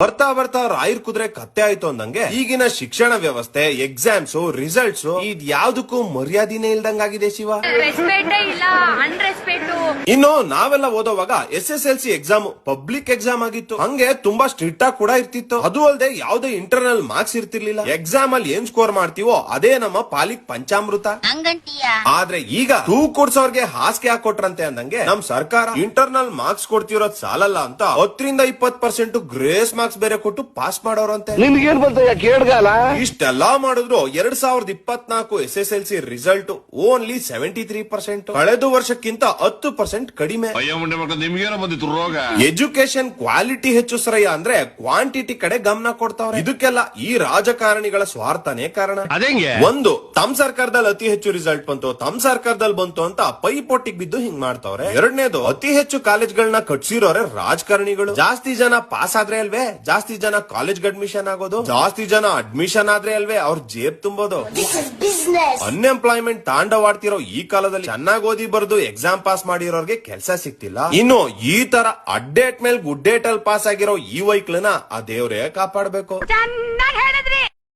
ಬರ್ತಾ ಬರ್ತಾ ರಾಯರ್ ಕುದುರೆ ಕತ್ತೆ ಆಯ್ತು ಅಂದಂಗೆ ಈಗಿನ ಶಿಕ್ಷಣ ವ್ಯವಸ್ಥೆ ಎಕ್ಸಾಮ್ಸ್ ರಿಸಲ್ಟ್ಸ್ ಇದ್ ಯಾವ್ದಕ್ಕೂ ಮರ್ಯಾದಿನೇ ಇಲ್ದಂಗಾಗಿದೆ ಶಿವ. ರೆಸ್ಪೆಕ್ಟ್ ಇಲ್ಲ ಅನ್ರೆಸ್ಪೆಕ್ಟ್ ಇನ್ನು ನಾವೆಲ್ಲ ಓದೋವಾಗ S S L C exam public exam ಆಗಿತ್ತು. ಹಂಗೆ ತುಂಬಾ ಸ್ಟ್ರಿಕ್ಟ್ ಆಗಿ ಕೂಡ ಇರ್ತಿತ್ತು. ಅದು ಅಲ್ಲದೆ ಯಾವ್ದೇ ಇಂಟರ್ನಲ್ ಮಾರ್ಕ್ಸ್ ಇರ್ತಿರ್ಲಿಲ್ಲ. ಎಕ್ಸಾಮ್ ಅಲ್ಲಿ ಏನ್ ಸ್ಕೋರ್ ಮಾಡ್ತೀವೋ ಅದೇ ನಮ್ಮ ಪಾಲಿಕ್ ಪಂಚಾಮೃತ. ಆದ್ರೆ ಈಗ ತೂ ಕೊಡ್ಸೋರ್ಗೆ ಹಾಸಿಗೆ ಹಾಕೊಟ್ರಂತೆ ಅಂದಂಗೆ ನಮ್ ಸರ್ಕಾರ ಇಂಟರ್ನಲ್ ಮಾರ್ಕ್ಸ್ ಕೊಡ್ತಿರೋದ್ ಸಾಲಲ್ಲ ಅಂತ ಹತ್ತರಿಂದ ಇಪ್ಪತ್ ಪರ್ಸೆಂಟ್ ಗ್ರೇಸ್ ಮಾರ್ಕ್ಸ್ ಬೇರೆ ಕೊಟ್ಟು ಪಾಸ್ ಮಾಡೋರಂತೆ. ಇಷ್ಟೆಲ್ಲಾ ಮಾಡಿದ್ರು ಎರಡ್ ಸಾವಿರದ ಇಪ್ಪತ್ನಾಲ್ಕು S S L C result only seventy three percent ಕಳೆದ ವರ್ಷಕ್ಕಿಂತ ಹತ್ತು ಪರ್ಸೆಂಟ್ ಕಡಿಮೆ. ಅಯ್ಯ ಮುಂಡೆ ಮಕ್ಕಳು ನಿಮ್ಗೇನ ಬಂದಿತ್ತು ರೋಗ? ಎಜುಕೇಶನ್ ಕ್ವಾಲಿಟಿ ಹೆಚ್ಚು ಸರಯ್ಯ ಅಂದ್ರೆ ಕ್ವಾಂಟಿಟಿ ಕಡೆ ಗಮನ ಕೊಡ್ತಾವ್ರೆ. ಇದಕ್ಕೆಲ್ಲ ಈ ರಾಜಕಾರಣಿಗಳ ಸ್ವಾರ್ಥನೇ ಕಾರಣ. ಒಂದು ತಮ್ ಸರ್ಕಾರದಲ್ಲಿ ಅತಿ ಹೆಚ್ಚು ರಿಸಲ್ಟ್ ಬಂತು. ತಮ್ ಸರ್ಕಾರದಲ್ಲಿ ಬಂತು ಅಂತ ಪೈಪೋಟಿಗೆ ಬಿದ್ದು ಹಿಂಗ್ ಮಾಡ್ತಾವ್ರೆ. ಎರಡನೇದು ಅತಿ ಹೆಚ್ಚು ಕಾಲೇಜ್ಗಳನ್ನ ಕಟ್ಸಿರೋರೆ ರಾಜಕಾರಣಿಗಳು. ಜಾಸ್ತಿ ಜನ ಪಾಸ್ ಆದ್ರೆ ಅಲ್ವೇ? ಜಾಸ್ತಿ ಜನ ಕಾಲೇಜ್ ಅಡ್ಮಿಷನ್ ಆಗೋದು? ಜಾಸ್ತಿ ಜನ ಅಡ್ಮಿಷನ್ ಆದ್ರೆ ಅಲ್ವೇ? ಅವ್ರ ಜೇಬ್ ತುಂಬೋದು. ಅನ್ಎಂಪ್ಲಾಯ್ಮೆಂಟ್ ತಾಂಡವಾಡ್ತಿರೋ ಈ ಕಾಲದಲ್ಲಿ ಚೆನ್ನಾಗಿ ಓದಿ ಬರ್ದು ಎಕ್ಸಾಮ್ ಪಾಸ್ ಮಾಡಿರೋರ್ಗೆ ಕೆಲಸ ಸಿಕ್ತಿಲ್ಲ ಇನ್ನು ಈ ತರ ಅಡ್ಡೇಟ್ ಮೇಲೆ ಗುಡ್ಡೇಟ್ ಅಲ್ಲಿ ಪಾಸ್ ಆಗಿರೋ ಈ ವೈಕ್ಲನ ಆ ದೇವ್ರೇ ಕಾಪಾಡ್ಬೇಕು.